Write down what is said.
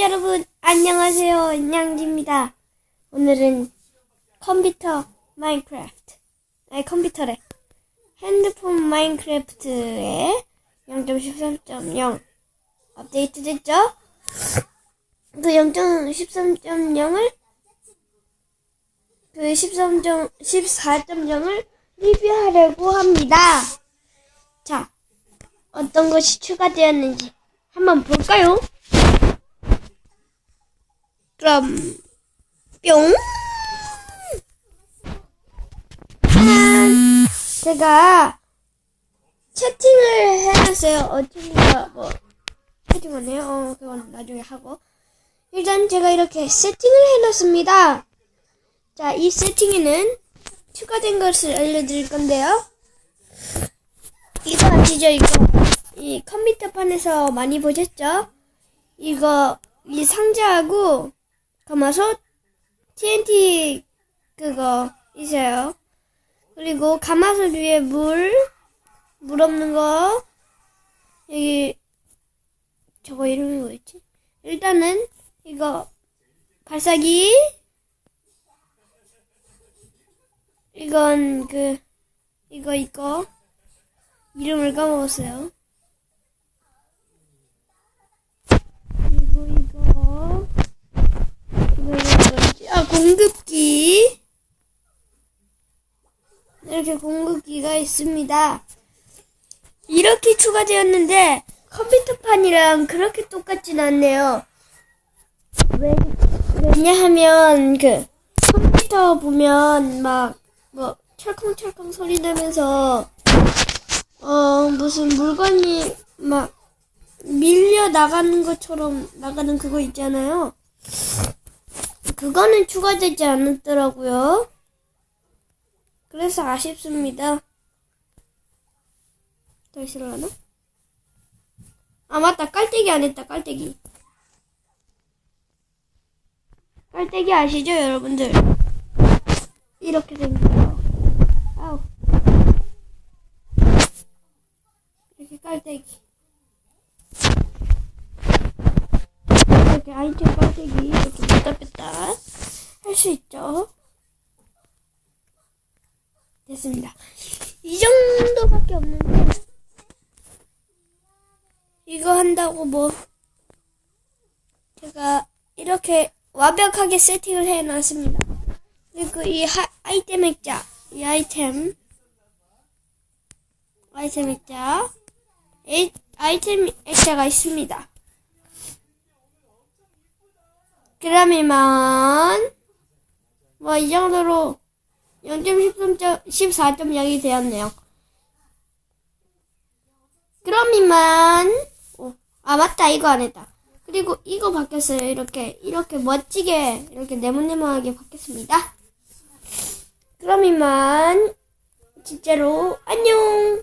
여러분, 안녕하세요. 양지입니다. 오늘은 컴퓨터 마인크래프트, 아니 컴퓨터래. 핸드폰 마인크래프트의 0.13.0 업데이트 됐죠? 그 0.13.0을 그 13. 14.0을 리뷰하려고 합니다. 자, 어떤 것이 추가되었는지 한번 볼까요? 그럼 뿅. 제가 채팅을 해놨어요. 어떻게가 뭐 채팅을 해요? 어, 그건 나중에 하고. 일단 제가 이렇게 세팅을 해놨습니다. 자, 이 세팅에는 추가된 것을 알려드릴 건데요. 이거 아시죠? 이거 이 컴퓨터판에서 많이 보셨죠? 이거 이 상자하고 가마솥 TNT 그거 있어요. 그리고 가마솥 위에 물, 물 없는 거 여기 저거 이름이 뭐였지? 일단은 이거 발사기 이건 그 이거 이거 이름을 까먹었어요. 그리고 이거 이거 이거 뭐지? 아 공급기 이렇게 공급기가 있습니다. 이렇게 추가되었는데 컴퓨터판이랑 그렇게 똑같진 않네요. 왜, 왜냐하면 그 컴퓨터 보면 막 뭐 철컹철컹 소리 나면서 어 무슨 물건이 막 밀려 나가는 것처럼 나가는 그거 있잖아요. 그거는 추가되지 않았더라고요. 그래서 아쉽습니다. 다시 일어나? 아 맞다 깔때기 안 했다 깔때기. 깔때기 아시죠 여러분들? 이렇게 생겨요. 아우. 이렇게 깔때기. 이렇게 아이템 깔때기 할 수 있죠. 됐습니다. 이 정도밖에 없는데 이거 한다고 뭐 제가 이렇게 완벽하게 세팅을 해놨습니다. 그리고 이 하, 아이템 액자, 이 아이템, 아이템 액자, 에, 아이템 액자가 있습니다. 그러면 뭐 이 정도로 0.14.0이 되었네요. 그럼 이만 오, 아 맞다 이거 안 했다. 그리고 이거 바뀌었어요. 이렇게 이렇게 멋지게 이렇게 네모네모하게 바뀌었습니다. 그럼 이만 진짜로 안녕.